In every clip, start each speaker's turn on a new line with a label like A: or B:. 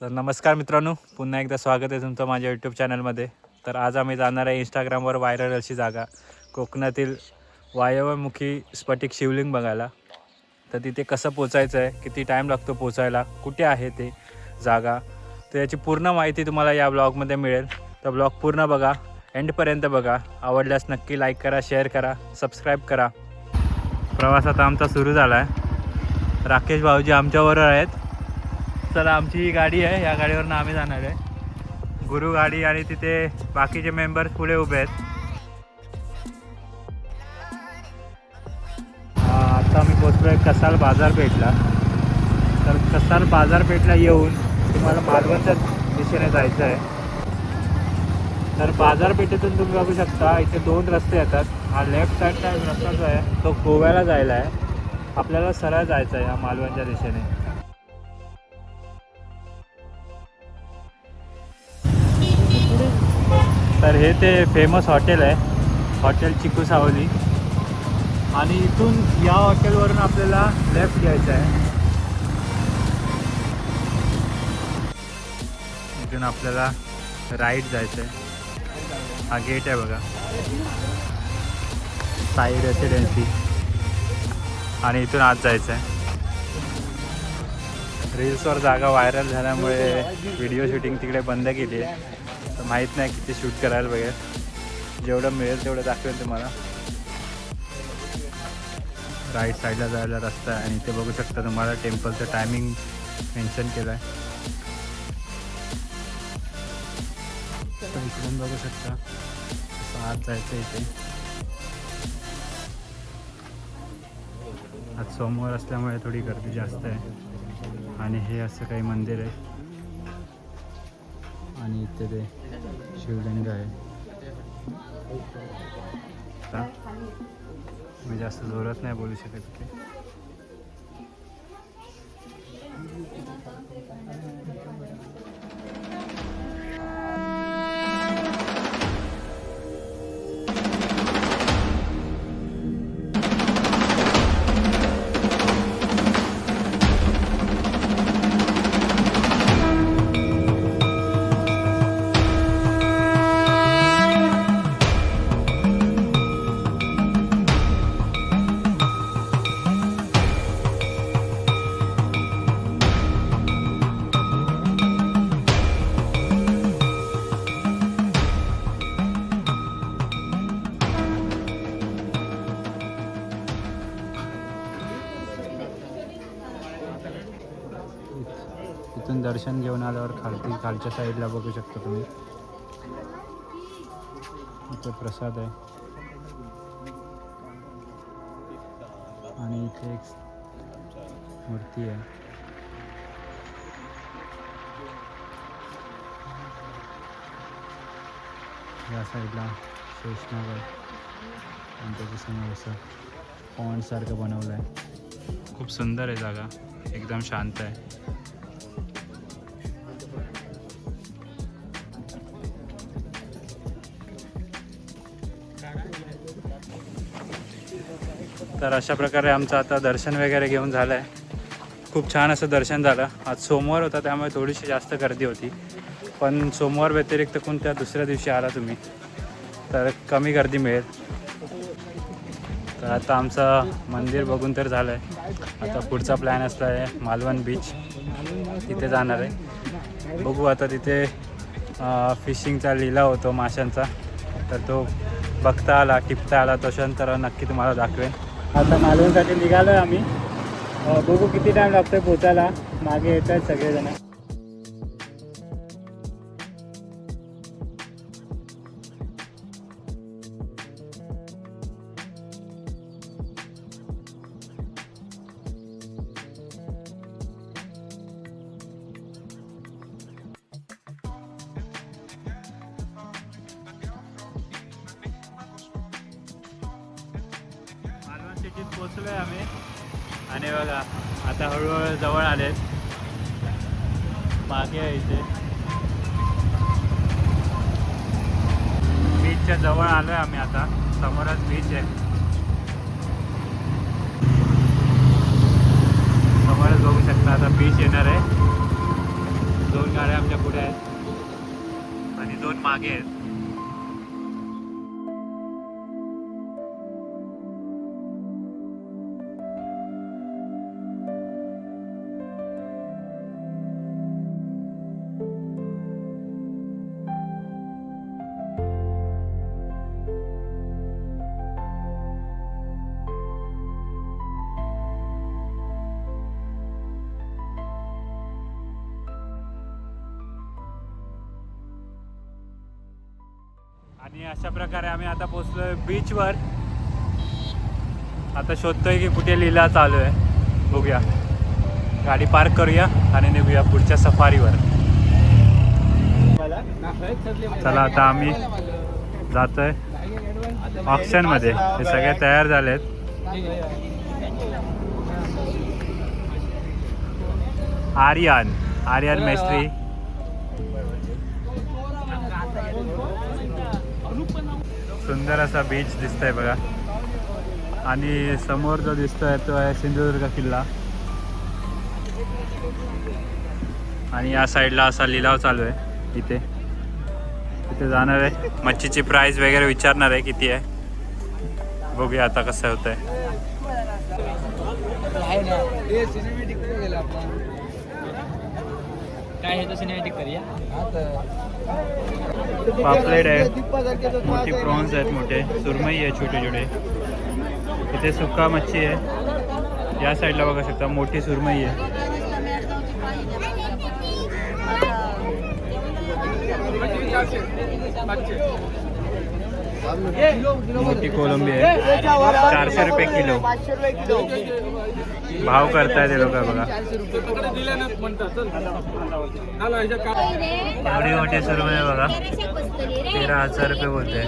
A: तर नमस्कार मित्रांनो पुन्हा एकदा स्वागत आहे तुमचं माझ्या यूट्यूब चॅनलमध्ये तर आज आम्ही जाणार आहे इंस्टाग्रामवर व्हायरल अशी जागा कोकणातील वायव्यमुखी स्फटिक शिवलिंग बघायला. तर तिथे कसं पोचायचं आहे किती टाईम लागतो पोचायला कुठे आहे ते जागा तर याची पूर्ण माहिती तुम्हाला या ब्लॉगमध्ये मिळेल. तर ब्लॉग पूर्ण बघा एंडपर्यंत बघा. आवडल्यास नक्की लाईक करा शेअर करा सबस्क्राईब करा. प्रवास आता आमचा सुरू झाला आहे राकेश भाऊजी आमच्याबरोबर आहेत. चला आमची ही गाडी आहे. या गाडीवरनं आम्ही जाणार आहे. गुरु गाडी आणि तिथे बाकीचे मेंबर्स पुढे उभे आहेत. आता आम्ही पोचलो आहे कसाल बाजारपेठला. तर कसाल बाजारपेठला येऊन तुम्हाला मालवणच्या दिशेने जायचं आहे. तर बाजारपेठेतून तुम्ही बघू शकता इथे दोन रस्ते येतात. हा लेफ्ट साईडचा रस्ता जो आहे. तो गोव्याला जायला आहे. आपल्याला सरळ जायचं आहे या मालवणच्या दिशेने. तर हे ते फेमस हॉटेल आहे. हॉटेल चिकू सावली आणि इथून या हॉटेलवरून आपल्याला लेफ्ट घ्यायचं आहे. इथून आपल्याला राईट जायचं आहे हा गेट आहे बघा. साई रेसिडेन्सी आणि इथून आत जायचं आहे रील्सवर जागा व्हायरल झाल्यामुळे व्हिडिओ शूटिंग तिकडे बंद केली आहे. तर माहीत नाही किती शूट करायला वगैरे. जेवढं मिळेल तेवढं दाखवेल तुम्हाला. राईट साईडला जायला रस्ता आहे आणि इथे बघू शकता तुम्हाला टेम्पलचं टायमिंग मेन्शन केलं आहे इकडून बघू शकता आत जायचं इथे. आज सोमवार असल्यामुळे थोडी गर्दी जास्त आहे. आणि हे असं काही मंदिर आहे. आणि इथे ते शिवलिंग आहे मी जास्त जोरात नाही बोलू शकत की तिथून दर्शन घेऊन आल्यावर खालती खालच्या साईडला बघू शकता तुम्ही. इथे प्रसाद आहे. आणि इथे एक मूर्ती आहे. या साईडला शेषनगर आणि त्याच्यासमोर असं पॉन्डसारखं बनवलं आहे खूप सुंदर आहे जागा. एकदम शांत आहे. तर अशा प्रकारे आमचं आता दर्शन वगैरे घेऊन झालं आहे खूप छान असं दर्शन झालं. आज सोमवार होता त्यामुळे थोडीशी जास्त गर्दी होती. पण सोमवार व्यतिरिक्त कोणत्या दुसऱ्या दिवशी आला तुम्ही? तर कमी गर्दी मिळेल. तर आता आमचं मंदिर बघून तर झालं आहे आता पुढचा प्लॅन असला आहे मालवण बीच तिथे जाणार आहे. बघू आता तिथे फिशिंगचा लिलाव होतो माशांचा. तर तो बघता आला टिपता आला तशानंतर नक्की तुम्हाला दाखवेन. आता मालवणसाठी निघालो आहे आम्ही बघू किती टाईम लागतोय पोचायला. मागे येत आहेत सगळेजण. सिटीत पोचलो आहे आम्ही. आणि बघा आता हळूहळू जवळ आलेत. मागे आहे इथे. बीचच्या जवळ आलो आहे आम्ही आता. समोरच बीच आहे. समोरच बघू शकता आता बीच येणार आहे. दोन गाड्या आमच्या पुढे आहेत. आणि दोन मागे आहेत. आणि अशा प्रकारे आम्ही आता पोचलोय बीचवर आता शोधतोय की कुठे लिहिला चालू आहे. बघूया. गाडी पार्क करूया आणि निघूया पुढच्या सफारीवर चला आता आम्ही जातोय ऑप्शनमध्ये. हे सगळे तयार झालेत. आर्यन आर्यन मेस्त्री. सुंदर असा बीच दिसतोय बघा. आणि समोर जो दिसतोय तो आहे सिंधुदुर्ग किल्ला. आणि या साईडला असा लिलाव चालू आहे इथे. तिथे जाणार आहे. मच्छीची प्राइस वगैरे विचारणार आहे किती आहे. बघूया आता कसं होत आहे
B: काय आहे तो सिनेमॅटिक करूया?
A: पापलेट आहे. मोठी प्रॉन्स आहेत मोठे. सुरमई आहे छोटे छोटे. इथे सुका मच्छी आहे. या साईडला बघा शकता मोठी सुरमई आहे. मोठी कोलंबी आहे. चारशे रुपये किलो. भाव करतायत ते लोक बघा. एवढी मोठी सुरमई आहे बघा. तेरा हजार रुपये बोलते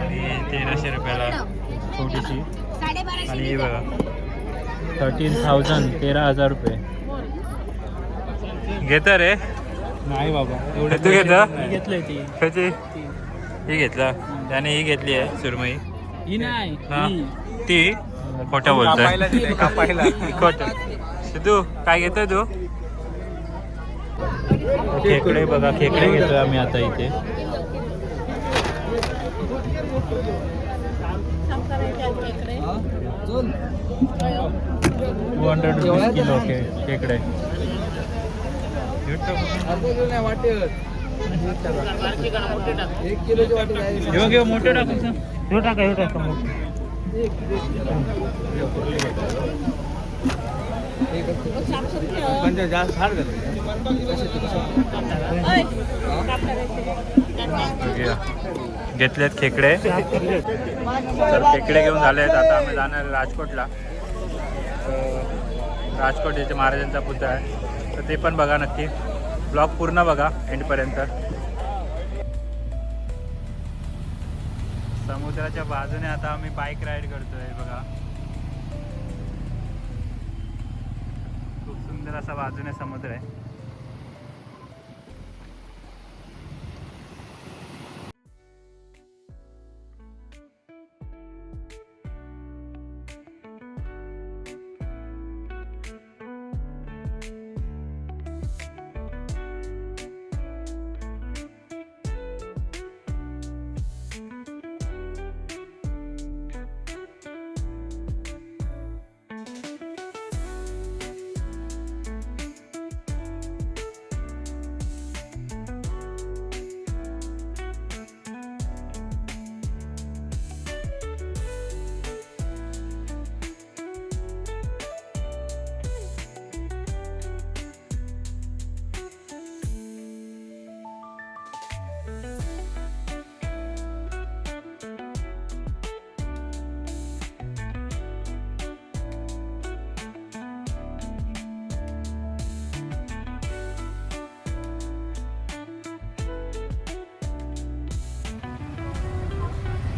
A: आणि तेराशे रुपयाला छोटीशी आणि ही बघा. थर्टीन थाउजंड तेरा हजार रुपये. घेत रे?
B: नाही बाबा
A: तू घेतं?
B: घेतलंय ती
A: कशी ही घेतला. त्याने ही घेतली आहे सुरमई.
B: ही नाही
A: हा. ती खोटं बोलतोय. खोट. सिद्धू काय घेतोय तू? खेकडे बघा खेकडे घेतोय आम्ही आता इथे. टू हंड्रेड रुपीज किलो घेऊ घेऊ मोठे टाका ह्यो टाका मोठे. बघूया. घेतलेत खेकडे. तर खेकडे घेऊन झालेत. आता आम्ही जाणार राजकोटला. राजकोट इथे महाराजांचा पुतळा आहे. तर ते पण बघा नक्की. ब्लॉग पूर्ण बघा एंडपर्यंत. समुद्राच्या बाजूने आता आम्ही बाईक राईड करतोय बघा. खूप सुंदर असा बाजूने समुद्र आहे.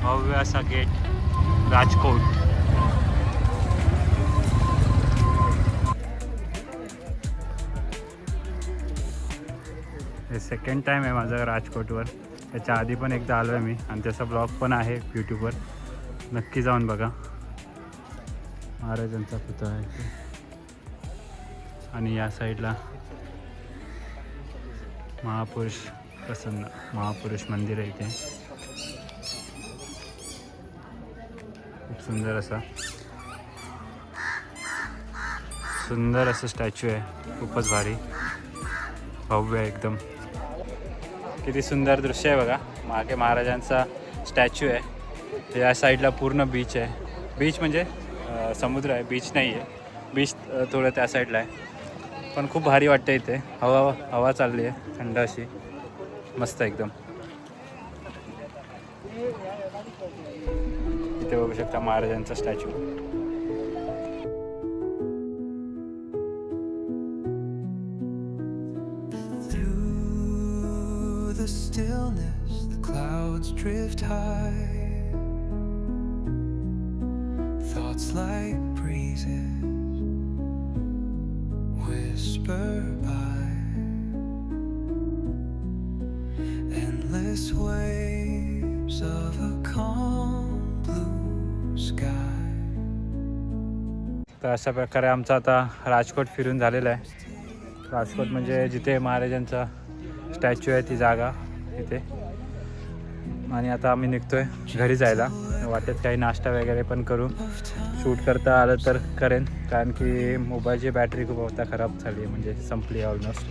A: भव्य असा गेट राजकोट. हे सेकंड टाईम आहे माझं राजकोटवर. त्याच्या आधी पण एकदा आलो आहे मी. आणि त्याचा ब्लॉग पण आहे यूट्यूबवर नक्की जाऊन बघा. महाराजांचा पुतळा आहे आणि या साईडला महापुरुष प्रसन्न महापुरुष मंदिर आहे इथे. सुंदर असा. सुंदर असं स्टॅच्यू आहे. खूपच भारी. भव्य आहे एकदम. किती सुंदर दृश्य आहे बघा. मागे महाराजांचा स्टॅच्यू आहे. या साईडला पूर्ण बीच आहे. बीच म्हणजे समुद्र आहे. बीच नाही आहे बीच थोडं त्या साईडला आहे. पण खूप भारी वाटतं इथे. हवा हवा चालली आहे. थंड अशी. मस्त एकदम. शकता महाराजांचा statue
C: Through the stillness, the clouds drift high. Thoughts like breezes whisper by. Endless waves of a calm blue sky.
A: तर अशा प्रकारे आमचा आता राजकोट फिरून झालेला आहे. राजकोट म्हणजे जिथे महाराजांचा स्टॅच्यू आहे ती जागा इथे. आणि आता आम्ही निघतोय घरी जायला. वाटेत काही नाश्ता वगैरे पण करू. शूट करता आलं तर करेन. कारण की मोबाईलची बॅटरी खूप होता खराब झाली आहे म्हणजे संपली ऑलमोस्ट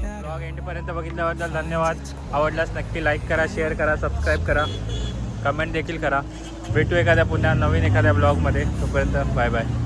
A: ब्लॉग एंडपर्यंत बघितल्याबद्दल धन्यवाद. आवडल्यास नक्की लाईक करा शेअर करा सबस्क्राईब करा. कमेंट देखील करा. भेटू एखाद्या पुन्हा नवीन एखाद्या ब्लॉगमध्ये तोपर्यंत बाय बाय